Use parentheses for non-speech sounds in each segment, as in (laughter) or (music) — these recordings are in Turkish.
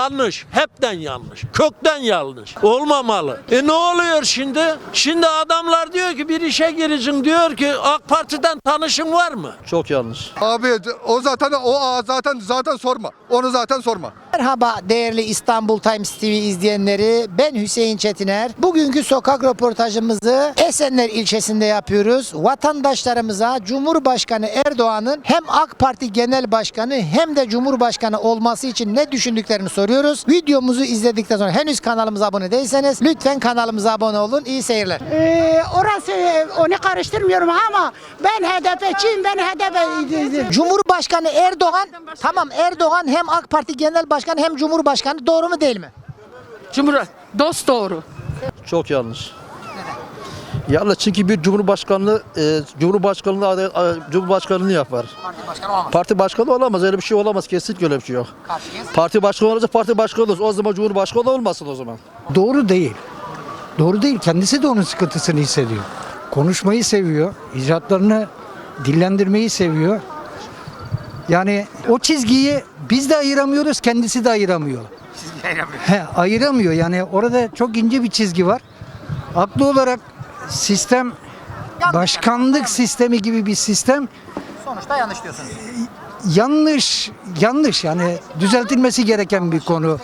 Yanlış. Hepten yanlış. Kökten yanlış. Olmamalı. E ne oluyor şimdi? Şimdi adamlar diyor ki bir işe gireceksin diyor ki AK Parti'den tanışın var mı? Çok yanlış. Abi o zaten o zaten zaten sorma. Onu zaten sorma. Merhaba değerli İstanbul Times TV izleyenleri. Ben Hüseyin Çetiner. Bugünkü sokak röportajımızı Esenler ilçesinde yapıyoruz. Vatandaşlarımıza Cumhurbaşkanı Erdoğan'ın hem AK Parti Genel Başkanı hem de Cumhurbaşkanı olması için ne düşündüklerini soruyoruz. Videomuzu izledikten sonra henüz kanalımıza abone değilseniz lütfen kanalımıza abone olun. İyi seyirler. Ee, orası onu karıştırmıyorum ama ben HDP'çiyim ben HDP Cumhurbaşkanı Erdoğan tamam Erdoğan hem AK Parti Genel Başkanı hem Cumhurbaşkanı doğru mu değil mi? Cumhur dost doğru. Çok yanlış. Yanlış çünkü bir cumhurbaşkanlığı e, cumhurbaşkanlığı aday- a- cumhurbaşkanlığını yapar. Parti başkanı olamaz. Parti başkanı olamaz. Öyle bir şey olamaz. Kesinlikle öyle bir şey yok. Karşıyız. Parti başkanı olacak, parti başkanı olur. O zaman cumhurbaşkanı olmasın o zaman. Doğru değil. Doğru değil. Kendisi de onun sıkıntısını hissediyor. Konuşmayı seviyor. icraatlarını dillendirmeyi seviyor. Yani o çizgiyi biz de ayıramıyoruz, kendisi de ayıramıyor. He, ayıramıyor. Yani orada çok ince bir çizgi var. Haklı olarak sistem başkanlık sistemi gibi bir sistem Sonuçta yanlış diyorsunuz. yanlış yanlış yani düzeltilmesi gereken bir konu.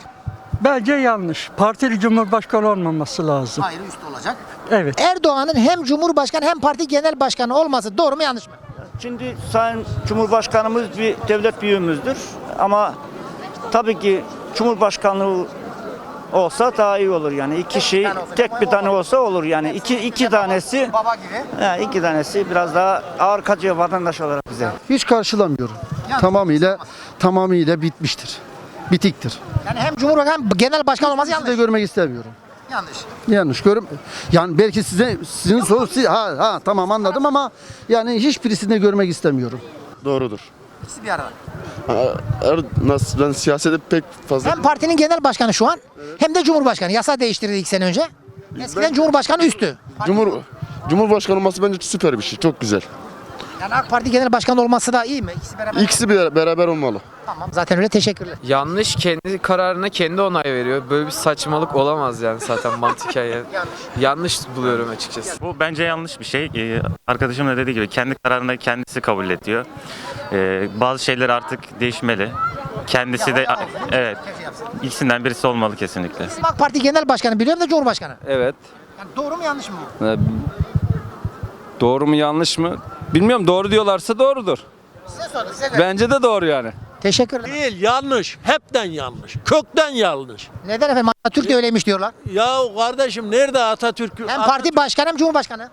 Bence yanlış. Partili cumhurbaşkanı olmaması lazım. Hayır üstü olacak. Evet. Erdoğan'ın hem Cumhurbaşkanı hem parti genel başkanı olması doğru mu yanlış mı? Şimdi Sayın Cumhurbaşkanımız bir devlet büyüğümüzdür ama tabii ki Cumhurbaşkanlığı olsa daha iyi olur yani iki kişi tek bir tane olsa olur yani iki iki tanesi Baba gibi. ha, iki tanesi biraz daha ağır kaçıyor vatandaş olarak bize. Hiç karşılamıyorum. Tamamıyla tamamıyla bitmiştir. Bitiktir. Yani hem Cumhurbaşkanı hem genel başkan olması Sizi de yanlış. görmek istemiyorum. Yanlış. Yanlış görüm. Yani belki size sizin soru ha ha tamam anladım ama yani hiçbirisini de görmek istemiyorum. Doğrudur. İkisi bir arada. Er, nasıl, ben siyasete pek fazla... Hem partinin genel başkanı şu an hem de Cumhurbaşkanı. Yasa değiştirdi iki sene önce. Eskiden Cumhurbaşkanı üstü. Cumhur, Cumhurbaşkanı olması bence süper bir şey. Çok güzel. Yani AK Parti genel başkanı olması da iyi mi? İkisi beraber. İkisi bir, beraber olmalı. Tamam zaten öyle teşekkürler. Yanlış kendi kararına kendi onay veriyor. Böyle bir saçmalık olamaz yani zaten mantıken (laughs) yani. Yanlış buluyorum açıkçası. Bu bence yanlış bir şey. Ee, arkadaşım da dediği gibi kendi kararını kendisi kabul ediyor. Ee, bazı şeyler artık değişmeli. Kendisi de evet ikisinden birisi olmalı kesinlikle. Bizim AK Parti genel başkanı biliyorum da Cumhurbaşkanı. Evet. Yani doğru mu yanlış mı bu? Doğru mu yanlış mı? Bilmiyorum doğru diyorlarsa doğrudur. Size sordum size göre. Bence de doğru yani. Teşekkürler. Değil yanlış. Hepten yanlış. Kökten yanlış. Neden efendim? Atatürk de öyleymiş diyorlar. Ya kardeşim nerede Atatürk? Hem parti başkanı hem Cumhurbaşkanı.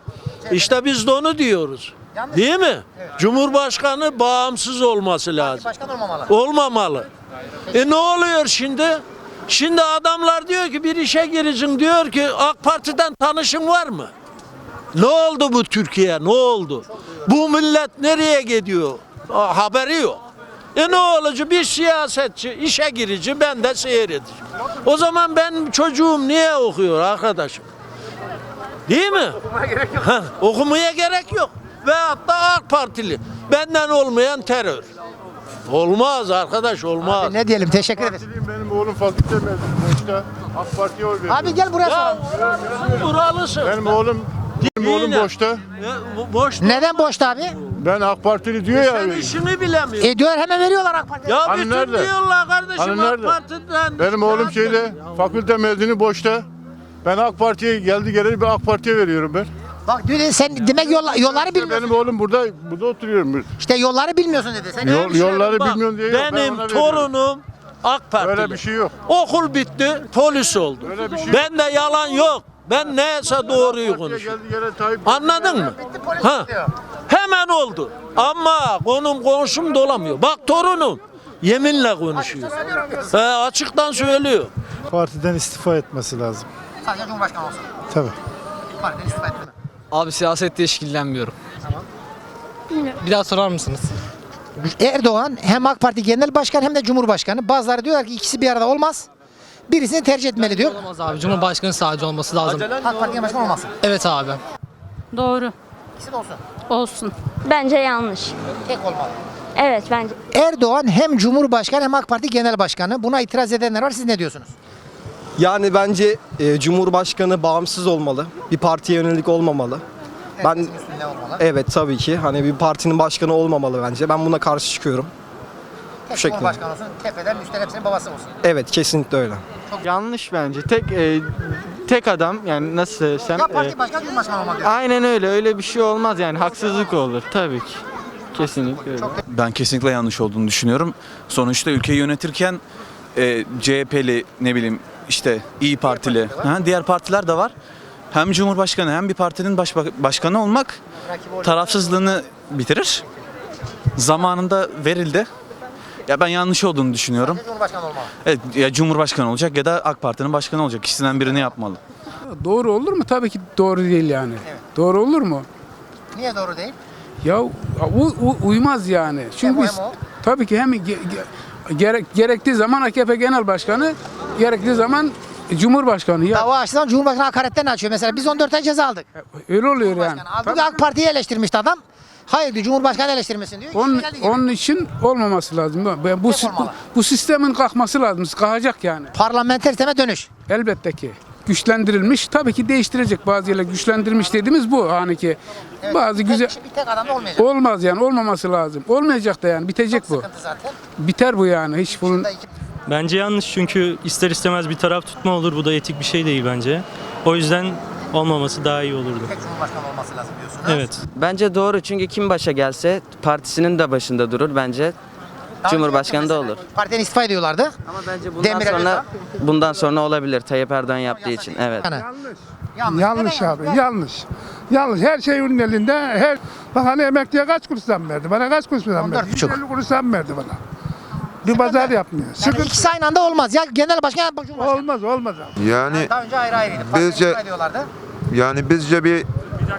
İşte biz de onu diyoruz. Değil mi? Cumhurbaşkanı bağımsız olması lazım. Başkan olmamalı. Olmamalı. E ne oluyor şimdi? Şimdi adamlar diyor ki bir işe gireceksin diyor ki AK Parti'den tanışın var mı? Ne oldu bu Türkiye? Ne oldu? Bu millet nereye gidiyor? Aa, haberi yok. E ne olacak? Bir siyasetçi işe girici ben de seyredeceğim. O zaman ben çocuğum niye okuyor arkadaşım? Değil mi? Okumaya gerek yok. okumaya gerek yok. Veyahut da AK Partili. Benden olmayan terör. Olmaz arkadaş olmaz. Ne diyelim teşekkür ederiz. Benim oğlum fakülte mezunu. Boşta AK Parti'ye oy veriyor. Abi gel buraya Ya soralım. buralısın. Benim oğlum benim oğlum Yine. boşta. Boş. Neden boşta abi? Ben AK Partili diyor Sen ya. işini bilemiyorsun. E diyor hemen veriyorlar AK Parti'ye. ya Hani bütün nerede? diyorlar kardeşim Hani AK nerede? Parti'den. Benim oğlum şeyde fakülte mezunu boşta. Ben AK Parti'ye geldi geleli bir AK Parti'ye veriyorum ben. Bak diyor sen demek yolla, yolları bilmiyorsun. Benim oğlum burada burada oturuyorum. İşte yolları bilmiyorsun dedi. Sen Yol, yolları Bak, bilmiyorum diye yok. Ben Benim ona veriyorum. torunum AK Partili. Öyle bir şey yok. Okul bitti, polis oldu. Öyle bir şey ben de yalan yok. Ben neyse doğruyu konuşuyorum. Anladın mı? Ha. Hemen oldu. Ama konum komşum dolamıyor. Bak torunum yeminle konuşuyor. He, açıktan söylüyor. Partiden istifa etmesi lazım. Sadece Cumhurbaşkanı olsun. Tabii. Partiden istifa ettirme. Abi siyasette hiç ilgilenmiyorum. Bir daha sorar mısınız? Erdoğan hem AK Parti Genel Başkanı hem de Cumhurbaşkanı. Bazıları diyorlar ki ikisi bir arada olmaz. Birisini tercih etmeli diyor. Olamaz abi. Cumhurbaşkanı sadece olması lazım. AK Parti Genel Başkanı olmasın. Evet abi. Doğru İkisi de olsun. olsun. Bence yanlış. Tek olmalı. Evet bence. Erdoğan hem Cumhurbaşkanı hem AK Parti Genel Başkanı. Buna itiraz edenler var. Siz ne diyorsunuz? Yani bence e, Cumhurbaşkanı bağımsız olmalı. Bir partiye yönelik olmamalı. Ben üstünde olmalı. evet tabii ki hani bir partinin başkanı olmamalı bence. Ben buna karşı çıkıyorum. Tek şekilde. Cumhurbaşkanı olsun, tepeden üstten hepsinin babası olsun. Evet kesinlikle öyle. Yanlış bence. Tek tek adam yani nasıl söylesem Ya parti başkanı Cumhurbaşkanı olmak aynen öyle. Öyle bir şey olmaz yani. Haksızlık olur tabii ki. Kesinlikle öyle. Ben kesinlikle yanlış olduğunu düşünüyorum. Sonuçta ülkeyi yönetirken e, CHP'li ne bileyim işte İyi Partili, ha, diğer partiler de var. Hem Cumhurbaşkanı hem bir partinin baş, başkanı olmak tarafsızlığını bitirir. Zamanında verildi. Ya ben yanlış olduğunu düşünüyorum. Cumhurbaşkanı olmalı. Evet, ya Cumhurbaşkanı olacak ya da AK Parti'nin başkanı olacak. İkisinden birini yapmalı. Doğru olur mu? Tabii ki doğru değil yani. Doğru olur mu? Niye doğru değil? Ya u- u- uymaz yani. Çünkü Hem o biz hem o. tabii ki hem ge- ge- gerek gerektiği zaman AKP Genel Başkanı, gerektiği zaman Cumhurbaşkanı. Ya Dava açıdan Cumhurbaşkanı hakaretten açıyor. Mesela biz 14 ay ceza aldık. öyle oluyor yani. Halbuki AK Parti'yi eleştirmişti adam. Hayır diyor Cumhurbaşkanı eleştirmesin diyor. Onun, geldi onun için olmaması lazım. Bu, bu, bu, bu sistemin kalkması lazım. Kalkacak yani. Parlamenter sisteme dönüş. Elbette ki. Güçlendirilmiş. Tabii ki değiştirecek bazı yerler. Güçlendirilmiş dediğimiz bu. Hani ki bazı güzel... Bir tek adamda olmayacak. Olmaz yani. Olmaması lazım. Olmayacak da yani. Bitecek bu. Sıkıntı zaten. Biter bu yani. Hiç bunun... Bence yanlış çünkü ister istemez bir taraf tutma olur. Bu da etik bir şey değil bence. O yüzden olmaması daha iyi olurdu. Tek Cumhurbaşkanı olması lazım diyorsunuz. Evet. Bence doğru çünkü kim başa gelse partisinin de başında durur bence. Daha Cumhurbaşkanı da olur. Partiden istifa ediyorlardı. Ama bence bundan Demirel sonra bundan sonra olabilir Tayyip Erdoğan yaptığı için. Evet. Yani. Yanlış. Yanlış. Neden abi. Yanlış. Yanlış. Her şey onun elinde. Her bak hani emekliye kaç kuruş zam verdi? Bana kaç kuruş zam verdi? 14,5. 150 kuruş zam verdi bana. Bir pazar yapmıyor. Yani Sıkıntı ikisi aynı anda olmaz. Ya genel başkan ya Cumhurbaşkanı. olmaz olmaz abi. Yani Daha önce ayrı ayrıydı. Partiden Bizce- istifa ediyorlardı. Yani bizce bir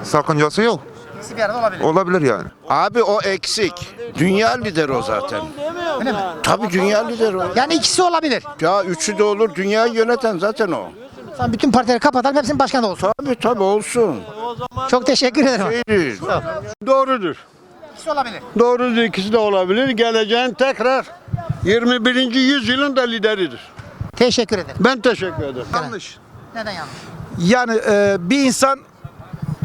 sakıncası yok. İkisi bir arada olabilir. Olabilir yani. Abi o eksik. Dünya lideri o zaten. Tabii dünya lideri o. Yani ikisi olabilir. Ya üçü de olur. Dünyayı yöneten zaten o. Sen bütün partileri kapatalım hepsinin başkanı olsun. Tabii tabii olsun. Çok teşekkür ederim. İyidir. Doğrudur. İkisi olabilir. Doğrudur ikisi de olabilir. Geleceğin tekrar 21. yüzyılın da lideridir. Teşekkür ederim. Ben teşekkür ederim. Yanlış. Neden yanlış? Yani e, bir insan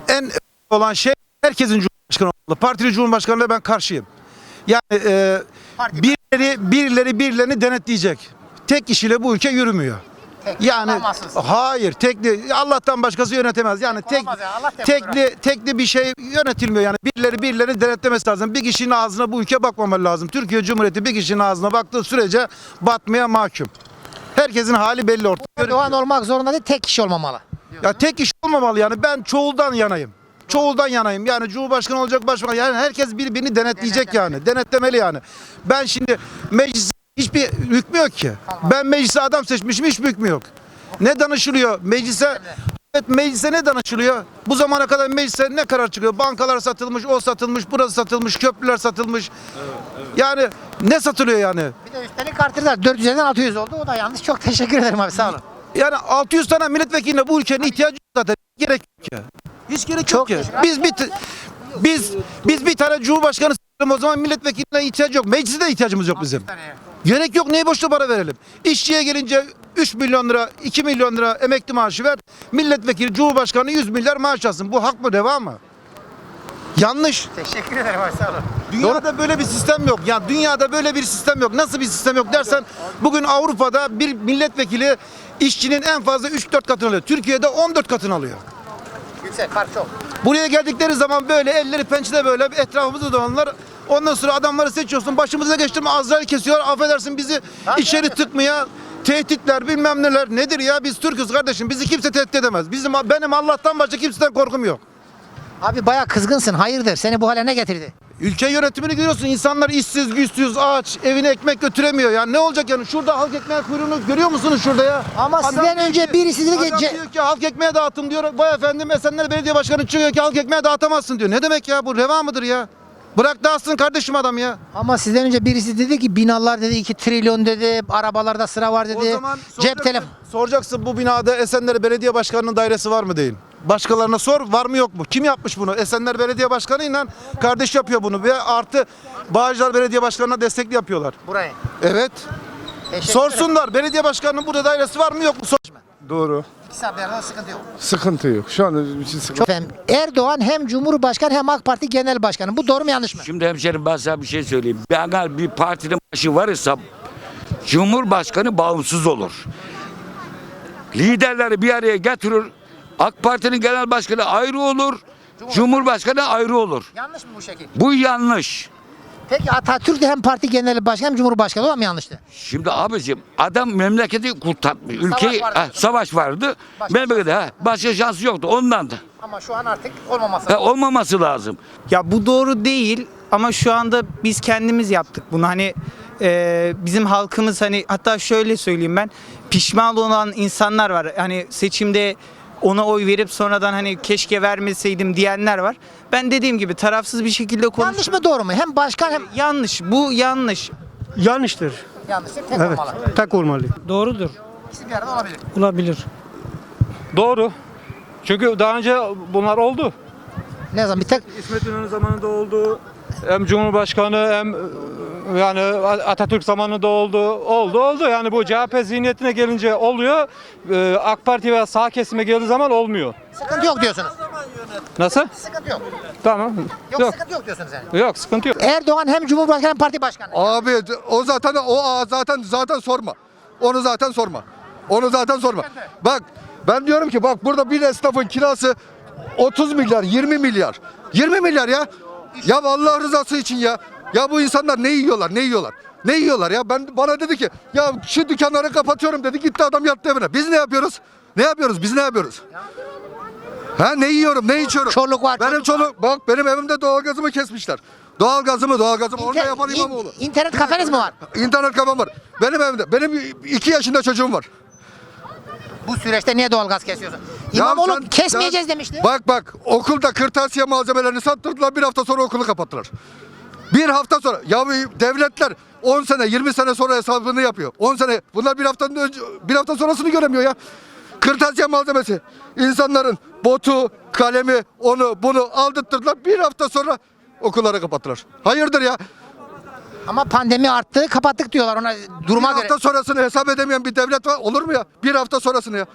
en olan şey herkesin cumhurbaşkanı olmalı. Partili cumhurbaşkanına ben karşıyım. Yani e, Parti- birileri birileri birilerini denetleyecek. Tek kişiyle bu ülke yürümüyor. Tek, Yani Olmazsız. hayır tekli Allah'tan başkası yönetemez. Yani tek Olmaz ya, Allah tekli tekli bir şey yönetilmiyor yani. Birileri birilerini denetlemesi lazım. Bir kişinin ağzına bu ülke bakmamalı lazım. Türkiye Cumhuriyeti bir kişinin ağzına baktığı sürece batmaya mahkum. Herkesin hali belli ortada. Erdoğan olmak zorunda değil tek kişi olmamalı. Ya tek kişi olmamalı yani. Ben çoğuldan yanayım. Çoğuldan yanayım. Yani Cumhurbaşkanı olacak başbakan. Yani herkes birbirini denetleyecek yani. Denetlemeli yani. Ben şimdi meclis hiçbir hükmü yok ki. Ben meclise adam seçmişim hiçbir hükmü yok. Ne danışılıyor? Meclise Evet meclise ne danışılıyor? Bu zamana kadar meclise ne karar çıkıyor? Bankalar satılmış, o satılmış, burası satılmış, köprüler satılmış. Yani ne satılıyor yani? Bir de üstelik artırdılar. 400'den 600 oldu. O da yanlış. Çok teşekkür ederim abi sağ olun. Yani 600 tane milletvekiline bu ülkenin ihtiyacı yok zaten. Gerek yok ya. Hiç gerek Çok yok teşekkür- Biz bir biz biz bir tane cumhurbaşkanı s**elim o zaman milletvekiline ihtiyaç yok. Meclise de ihtiyacımız yok bizim. Gerek yok. Neye boşta para verelim? İşçiye gelince 3 milyon lira, 2 milyon lira emekli maaşı ver. Milletvekili, cumhurbaşkanı 100 milyar maaş alsın. Bu hak mı, reva mı? Yanlış. Teşekkür ederim abi sağ olun. Dünyada böyle bir sistem yok. Ya dünyada böyle bir sistem yok. Nasıl bir sistem yok dersen bugün Avrupa'da bir milletvekili işçinin en fazla 3-4 katını alıyor. Türkiye'de 14 katını alıyor. Yüksek fark çok. Buraya geldikleri zaman böyle elleri pençede böyle etrafımızda dolanlar. Ondan sonra adamları seçiyorsun. Başımıza geçti mi Azrail kesiyor. Affedersin bizi içeri tıkmaya tehditler bilmem neler. Nedir ya biz Türk'üz kardeşim. Bizi kimse tehdit edemez. Bizim benim Allah'tan başka kimseden korkum yok. Abi bayağı kızgınsın. Hayırdır? Seni bu hale ne getirdi? Ülke yönetimini görüyorsun. İnsanlar işsiz, güçsüz, aç, evine ekmek götüremiyor. Yani ne olacak yani? Şurada halk ekmeği kuyruğunu görüyor musunuz şurada ya? Ama Adam sizden önce ki- birisi dedi ki diyor ki halk ekmeği dağıtım diyor. Vay efendim Esenler Belediye Başkanı çıkıyor ki halk ekmeği dağıtamazsın diyor. Ne demek ya bu reva mıdır ya? Bırak dağıtsın kardeşim adam ya. Ama sizden önce birisi dedi ki binalar dedi 2 trilyon dedi. Arabalarda sıra var dedi. O zaman Cep soracaksın, telefon. soracaksın bu binada Esenler Belediye Başkanı'nın dairesi var mı değil. Başkalarına sor var mı yok mu? Kim yapmış bunu? Esenler Belediye Başkanı'yla kardeş yapıyor bunu ve artı Bağcılar Belediye Başkanı'na destekli yapıyorlar. Burayı. Evet. Teşekkür ederim. Sorsunlar. Belediye başkanının burada dairesi var mı yok mu? Sor. Doğru. İkisi bir sıkıntı yok. Sıkıntı yok. Şu anda için sıkıntı. Efendim Erdoğan hem Cumhurbaşkanı hem AK Parti Genel Başkanı. Bu doğru mu yanlış mı? Şimdi hemşerim ben sana bir şey söyleyeyim. Ben bir partinin başı varsa Cumhurbaşkanı bağımsız olur. Liderleri bir araya getirir. AK Parti'nin genel başkanı ayrı olur. Cumhurbaşkanı ayrı olur. Yanlış mı bu şekil? Bu yanlış. Peki Atatürk de hem parti genel başkanı hem cumhurbaşkanı o mu yanlıştı? Şimdi abicim adam memleketi kurtarmış. Ülkeyi vardı. Ha, savaş vardı. Memlekete ha, başka şansı yoktu ondan da. Ama şu an artık olmaması. Ha, olmaması lazım. Ya bu doğru değil ama şu anda biz kendimiz yaptık bunu. Hani e, bizim halkımız hani hatta şöyle söyleyeyim ben pişman olan insanlar var. Hani seçimde ona oy verip sonradan hani keşke vermeseydim diyenler var. Ben dediğim gibi tarafsız bir şekilde Yanlış konuşuyorum. mı doğru mu? Hem başkan hem Yanlış. Bu yanlış. Yanlıştır. yanlıştır tek olmalı. Tak olmalı. Doğrudur. İkisi bir arada olabilir. Olabilir. Doğru. Çünkü daha önce bunlar oldu. Ne zaman bir tek İsmet İnönü zamanında oldu. Hem Cumhurbaşkanı hem yani Atatürk zamanında oldu. Oldu oldu. Yani bu CHP zihniyetine gelince oluyor. Ee, AK Parti veya sağ kesime geldiği zaman olmuyor. sıkıntı yok diyorsunuz. Nasıl? Sıkıntı yok. Tamam. Yok, Yok. sıkıntı yok diyorsunuz yani. Yok sıkıntı yok. Erdoğan hem cumhurbaşkanı hem parti başkanı. Abi o zaten o zaten zaten sorma. Onu zaten sorma. Onu zaten sorma. Bak ben diyorum ki bak burada bir esnafın kirası 30 milyar 20 milyar. 20 milyar ya. Ya Allah rızası için ya. Ya bu insanlar ne yiyorlar ne yiyorlar. Ne yiyorlar ya? Ben bana dedi ki ya şu dükkanları kapatıyorum dedi. Gitti adam yattı evine. Biz ne yapıyoruz? Ne yapıyoruz? Biz ne yapıyoruz? Ha ne yiyorum? Ne içiyorum? Çoluk var, Benim çoluk bak benim evimde doğalgazımı kesmişler. Doğalgazımı, doğalgazımı onu da İnter- yapan in- İmamoğlu. internet kafeniz mi var? İnternet kafam var. Benim evimde. Benim iki yaşında çocuğum var. Bu süreçte niye doğalgaz kesiyorsun? İmamoğlu sen- kesmeyeceğiz ya- demişti. Bak bak okulda kırtasiye malzemelerini sattırdılar bir hafta sonra okulu kapattılar. Bir hafta sonra ya bu devletler 10 sene 20 sene sonra hesabını yapıyor. 10 sene bunlar bir haftanın önce bir hafta sonrasını göremiyor ya. Kırtasiye malzemesi insanların botu, kalemi, onu bunu aldırttılar. Bir hafta sonra okulları kapattılar. Hayırdır ya? Ama pandemi arttı kapattık diyorlar ona duruma bir göre. hafta sonrasını hesap edemeyen bir devlet var. Olur mu ya? Bir hafta sonrasını ya.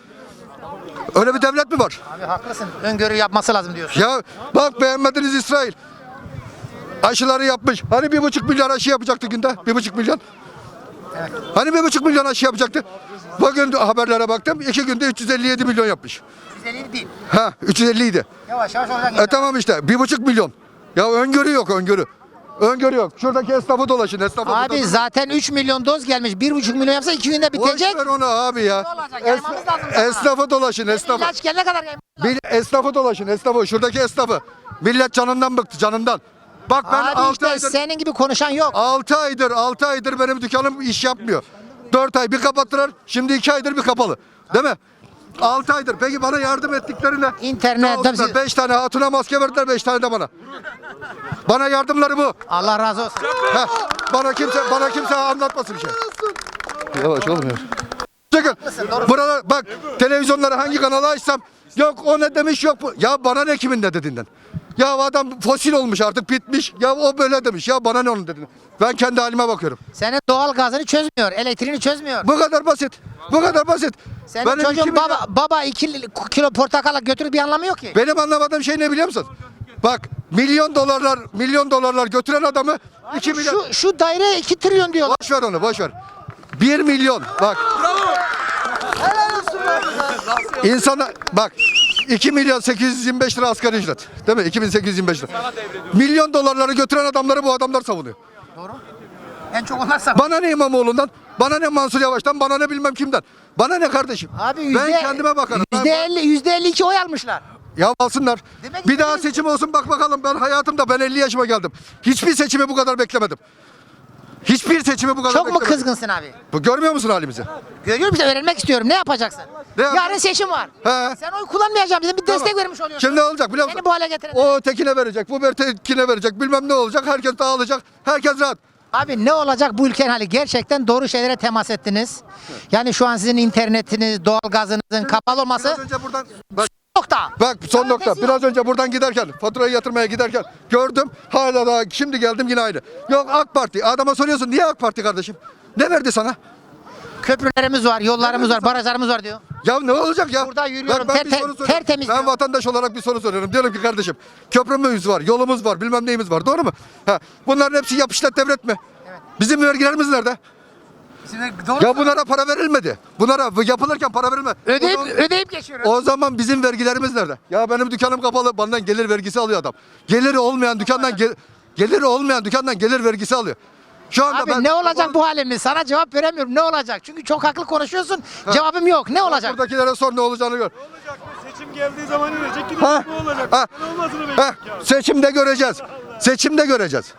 Öyle bir devlet mi var? Abi haklısın. Öngörü yapması lazım diyorsun. Ya bak beğenmediniz İsrail. Aşıları yapmış. Hani bir buçuk milyon aşı yapacaktı günde? Bir buçuk milyon. Hani bir buçuk milyon aşı yapacaktı? Bugün haberlere baktım. iki günde 357 milyon yapmış. Güzelliği değil. Ha 350 idi. Yavaş yavaş olacak. E tamam işte bir buçuk milyon. Ya öngörü yok öngörü. Öngörü yok. Şuradaki esnafı dolaşın. Esnafı Abi burada- zaten 3 milyon doz gelmiş. 1,5 milyon yapsa 2 günde bitecek. Boş ver onu abi ya. Ne olacak? Es- Yaymamız lazım sana. esnafı dolaşın esnafı. İlaç gelene kadar. Bir esnafı dolaşın esnafı. Şuradaki esnafı. Millet canından bıktı canından. Bak ben Abi 6 işte aydır senin gibi konuşan yok. 6 aydır 6 aydır benim dükkanım iş yapmıyor. 4 ay bir kapattılar. Şimdi 2 aydır bir kapalı. Değil mi? 6 aydır. Peki bana yardım ettiklerine İnternet, 5 tane hatuna maske verdiler 5 tane de bana. Bana yardımları bu. Allah razı olsun. Heh, bana kimse bana kimse anlatmasın bir şey. Yavaş ya. Çıkın. Buralar bak televizyonları hangi kanalı açsam yok o ne demiş yok bu. Ya bana ne kimin ne dediğinden. Ya adam fosil olmuş artık bitmiş. Ya o böyle demiş. Ya bana ne onun dediğinden. Ben kendi halime bakıyorum. Senin doğal gazını çözmüyor, elektriğini çözmüyor. Bu kadar basit. Bu kadar basit. Senin Benim iki çocuğun milyon- baba, baba 2 kilo portakala götürür bir anlamı yok ki. Benim anlamadığım şey ne biliyor musun? Bak milyon dolarlar milyon dolarlar götüren adamı 2 milyon. Şu, şu daire 2 trilyon diyorlar. Boş ver onu boş ver. 1 milyon bak. İnsana bak 2 milyon 825 lira asgari ücret. Değil mi? 2825 lira. Milyon dolarları götüren adamları bu adamlar savunuyor. En çok onlar sabır. Bana ne İmamoğlu'ndan? Bana ne Mansur Yavaş'tan? Bana ne bilmem kimden? Bana ne kardeşim? Abi ben yüzde, kendime bakarım. Ben- Yüzde 50, yüzde 52 oy almışlar. Ya alsınlar. Demek bir daha seçim olsun bak bakalım ben hayatımda ben 50 yaşıma geldim. Hiçbir seçimi bu kadar beklemedim. Hiçbir seçimi bu kadar Çok mu beklemedim. kızgınsın abi? Bu görmüyor musun halimizi? Görüyorum işte öğrenmek istiyorum. Ne yapacaksın? Ne yap- Yarın seçim var. He. Sen oy kullanmayacağım dedim. Bir destek vermiş oluyorsun. Şimdi ne olacak biliyor musun? Seni bu hale getiren. O tekine verecek, bu tekine verecek, bilmem ne olacak. Herkes dağılacak, herkes rahat. Abi ne olacak bu ülkenin hali? Gerçekten doğru şeylere temas ettiniz. Yani şu an sizin internetiniz, doğalgazınızın kapalı olması Biraz önce buradan bak Nokta. Bak son nokta. Biraz önce buradan giderken, faturayı yatırmaya giderken gördüm. Hala daha şimdi geldim yine aynı. Yok AK Parti. Adama soruyorsun niye AK Parti kardeşim? Ne verdi sana? Köprülerimiz var, yollarımız var, barajlarımız var diyor. Ya ne olacak ya? Burada yürüyorum, ben bir ter- soru soruyorum. tertemiz Ben diyor. vatandaş olarak bir soru soruyorum. Diyorum ki kardeşim köprümüz var, yolumuz var, bilmem neyimiz var. Doğru mu? Ha, bunların hepsi yap işlet devlet mi? Bizim vergilerimiz nerede? Ya bunlara para verilmedi. Bunlara yapılırken para verilmedi. Ödeyip, O zaman- ödeyip geçiyoruz. O zaman bizim vergilerimiz nerede? Ya benim dükkanım kapalı, benden gelir vergisi alıyor adam. Geliri olmayan dükkandan gel, geliri olmayan dükkandan gelir vergisi alıyor. Şu anda Abi ben ne olacak bu halimiz? Sana cevap veremiyorum. Ne olacak? Çünkü çok haklı konuşuyorsun. Cevabım yok. Ne olacak? Buradakilere sor ne olacağını gör. Seçim geldiği zaman görecek Ha, ha, ha, seçimde göreceğiz. Seçimde göreceğiz.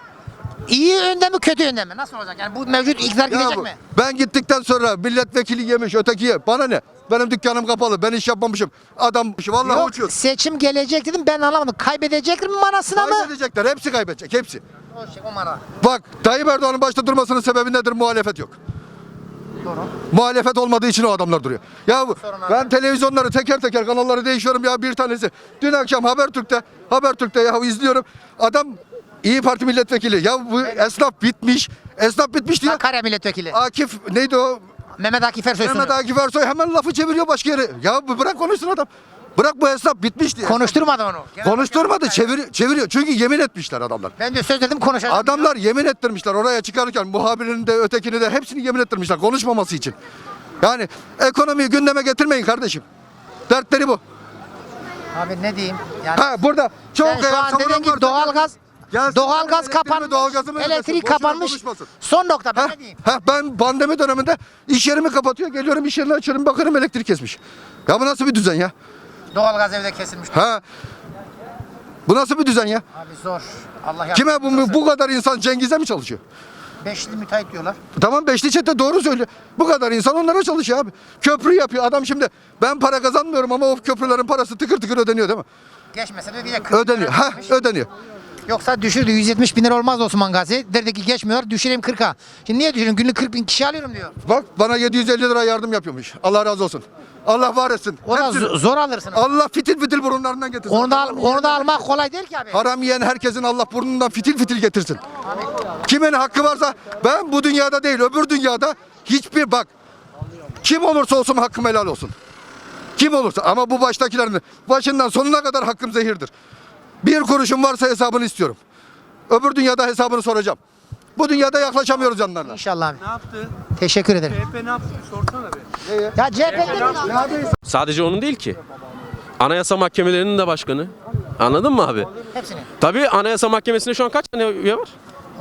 İyi yönde mi kötü yönde mi? Nasıl olacak? Yani bu mevcut iktidar Ya gidecek bu- mi? Ben gittikten sonra milletvekili yemiş, öteki ye. Bana ne? Benim dükkanım kapalı, ben iş yapmamışım. Adam vallahi Yok uçuyor. seçim gelecek dedim ben anlamadım. Kaybedecekler mi manasına mı? Kaybedecekler, hepsi kaybedecek, hepsi. O şey, o mana. Bak Tayyip Erdoğan'ın başta durmasının sebebi nedir? Muhalefet yok. Muhalefet olmadığı için o adamlar duruyor. Ya bu- ben televizyonları teker teker kanalları değişiyorum ya bir tanesi. Dün akşam Habertürk'te Habertürk'te ya izliyorum. Adam İyi Parti milletvekili. Ya bu esnaf bitmiş. Esnaf bitmiş diyor. Sakarya milletvekili. Akif neydi o? Mehmet Akif Ersoy Mehmet. Akif Ersoy hemen lafı çeviriyor başka yere. Ya bu- bırak konuşsun adam. Bırak bu esnaf bitmiş diye. Konuşturmadı onu. Konuşturmadı çevir, çeviriyor. Çünkü yemin etmişler adamlar. Ben de söz dedim konuşacağım. Adamlar yemin ettirmişler oraya çıkarken muhabirini de ötekini de hepsini yemin ettirmişler konuşmaması için. Yani ekonomiyi gündeme getirmeyin kardeşim. Dertleri bu. Abi ne diyeyim? Yani Ha burada çok sen şu an dedin ki doğalgaz Gelsin doğalgaz elektriğimi, kapanmış. doğalgazımı ödesin, Elektrik boşuna kapanmış. konuşmasın. Son nokta ben Ha, ne diyeyim? ben pandemi döneminde iş yerimi kapatıyor geliyorum iş yerini açıyorum bakarım elektrik kesmiş. Ya bu nasıl bir düzen ya? Doğalgaz evde kesilmiş. Ha? Bu nasıl bir düzen ya? Abi zor. Allah Kime bu, bu kadar insan Cengiz'e mi çalışıyor? Beşli müteahhit diyorlar. Tamam beşli çete doğru söylüyor. Bu kadar insan onlara çalışıyor abi. Köprü yapıyor adam şimdi. Ben para kazanmıyorum ama o köprülerin parası tıkır tıkır ödeniyor değil mi? Geçmese de ödeyecek. Ödeniyor. Ha ödeniyor. Yoksa düşürdü 170 bin lira olmaz Osman Gazi. Derdi ki geçmiyor düşüreyim 40'a. Şimdi niye düşüreyim? Günlük 40 bin kişi alıyorum diyor. Bak bana 750 lira yardım yapıyormuş. Allah razı olsun. Allah var etsin. O da Hepsini. zo- zor alırsın. Allah fitil fitil burunlarından getirsin. Onu da, al- Haram onu da almak kolay değil ki abi. Haram yiyen herkesin Allah burnundan fitil fitil getirsin. Kimin hakkı varsa ben bu dünyada değil öbür dünyada hiçbir bak kim olursa olsun hakkım helal olsun. Kim olursa ama bu baştakilerin başından sonuna kadar hakkım zehirdir. Bir kuruşum varsa hesabını istiyorum. Öbür dünyada hesabını soracağım. Bu dünyada yaklaşamıyoruz yanlarına. İnşallah abi. Ne yaptı? Teşekkür ederim. CHP ne yaptı? Sorsana bir. Ya CHP Sadece onun değil ki. Anayasa Mahkemelerinin de başkanı. Anladın mı abi? Hepsini. Tabii Anayasa Mahkemesi'nde şu an kaç tane üye var?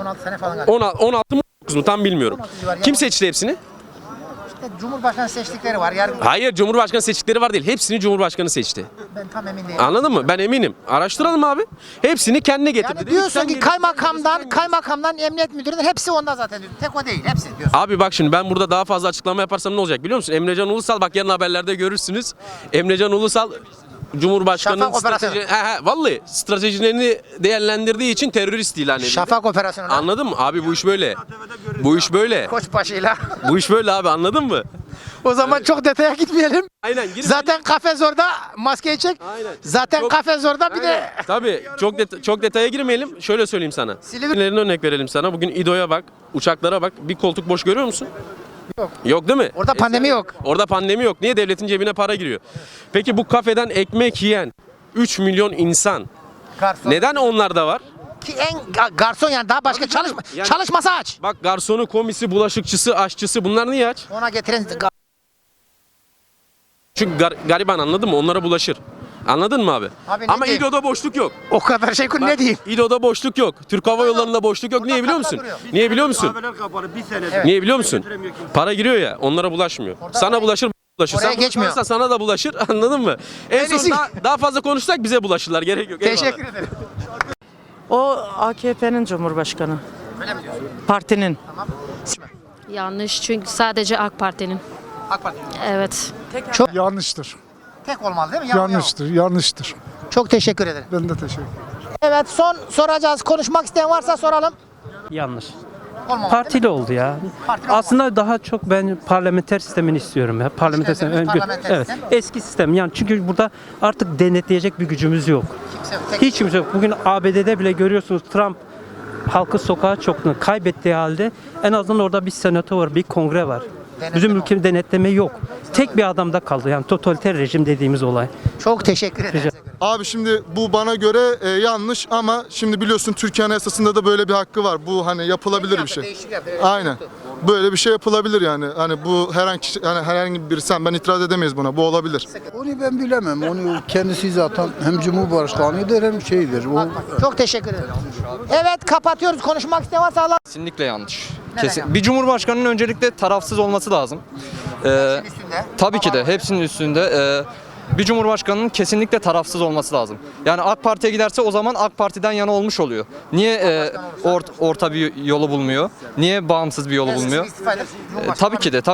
16 sene falan galiba. 16, 16 mı 19 mu tam bilmiyorum. 16 civarı. Kim seçti hepsini? İşte Cumhurbaşkanı seçtikleri var. Yargı... Hayır Cumhurbaşkanı seçtikleri var değil. Hepsini Cumhurbaşkanı seçti. Ben tam emin değilim. Anladın mı? Ben eminim. Araştıralım abi. Hepsini kendine getirdi. Yani diyorsun sen ki kaymakamdan, kaymakamdan emniyet müdüründen hepsi onda zaten. Tek o değil, hepsi diyorsun. Abi bak şimdi ben burada daha fazla açıklama yaparsam ne olacak biliyor musun? Emrecan Ulusal bak yarın haberlerde görürsünüz. Emrecan Ulusal Cumhurbaşkanı'nın Şafak operasyonu. strateji, he, he, vallahi stratejilerini değerlendirdiği için terörist ilan edildi. Şafak operasyonu. lan. Anladın mı? Abi bu iş böyle. Bu iş böyle. Koçbaşı'yla. Bu iş böyle abi anladın mı? o zaman çok detaya gitmeyelim. Aynen. Gir, Zaten kafes orada maskeyi çek. Aynen. Zaten Çok- kafes orada bir de Tabii çok deta- çok detaya girmeyelim. Şöyle söyleyeyim sana. Silivri- örnek verelim sana. Bugün İdo'ya bak, uçaklara bak. Bir koltuk boş görüyor musun? Yok. Yok değil mi? Orada E pandemi sen- yok. Orada pandemi yok. Niye? Devletin cebine para giriyor. Peki bu kafeden ekmek yiyen 3 milyon insan garson. neden onlarda var? Ki en ga- garson yani daha başka çalışma Yani- çalışmasa aç. Bak garsonu, komisi, bulaşıkçısı, aşçısı bunlar niye aç? Ona getiren Çünkü gar- gariban anladın mı? Onlara bulaşır. Anladın mı abi? Abi ne Ama diyeyim? İdo'da boşluk yok. o kadar şey ne Bak, diyeyim? İdo'da boşluk yok. Türk Hava Yolları'nda boşluk yok. Niye biliyor musun? Niye biliyor musun? Niye biliyor musun? Para giriyor ya onlara bulaşmıyor. Sana bulaşır bulaşır. Oraya Sen geçmiyor. bulaşırsan sana da bulaşır (laughs) anladın mı? En son daha, daha fazla konuşsak bize bulaşırlar gerek yok. Eyvallah. Teşekkür ederim. O AKP'nin Cumhurbaşkanı. Öyle mi diyorsun? Partinin. Yanlış çünkü sadece AK Parti'nin. AK Parti. Evet. Yanlıştır. Tek olmalı değil mi? Ya- Yanlıştır. Yanlıştır. ya- Çok teşekkür ederim. Ben de teşekkür Evet son soracağız. Konuşmak isteyen varsa soralım. Yanlış. Partili oldu ya. Aslında daha çok ben parlamenter sistemini istiyorum ya. Parlamenter sistem. ön- parlamenter Evet. sistem. Eski sistem. Yani çünkü burada artık denetleyecek bir gücümüz yok. Hiç kimse yok. Bugün ABD'de bile görüyorsunuz Trump halkı sokağa çokluğunu kaybettiği halde en azından orada bir senato var, bir kongre var. Bizim ülkemizde denetleme yok. Tek bir adamda kaldı. Yani totaliter rejim dediğimiz olay. Çok teşekkür ederim. Abi şimdi bu bana göre e, yanlış ama şimdi biliyorsun Türkiye Anayasası'nda da böyle bir hakkı var. Bu hani yapılabilir bir şey. Aynen. Böyle bir şey yapılabilir yani. Hani bu herhangi hani herhangi bir sen ben itiraz edemeyiz buna. Bu olabilir. Onu ben bilemem. Onu kendisi zaten hem Cumhurbaşkanı'dır hem şeydir. O Çok teşekkür ederim. Evet kapatıyoruz. Konuşmak isteyen varsa Allah. Kesinlikle yanlış. Kesin. Bir cumhurbaşkanının öncelikle tarafsız olması lazım. Ee, tabii ki de hepsinin üstünde. Ee, bir cumhurbaşkanının kesinlikle tarafsız olması lazım. Yani AK Parti'ye giderse o zaman AK Parti'den yana olmuş oluyor. Niye e, ort- orta bir yolu bulmuyor? Niye bağımsız bir yolu bulmuyor? Ee, tabii ki de tabii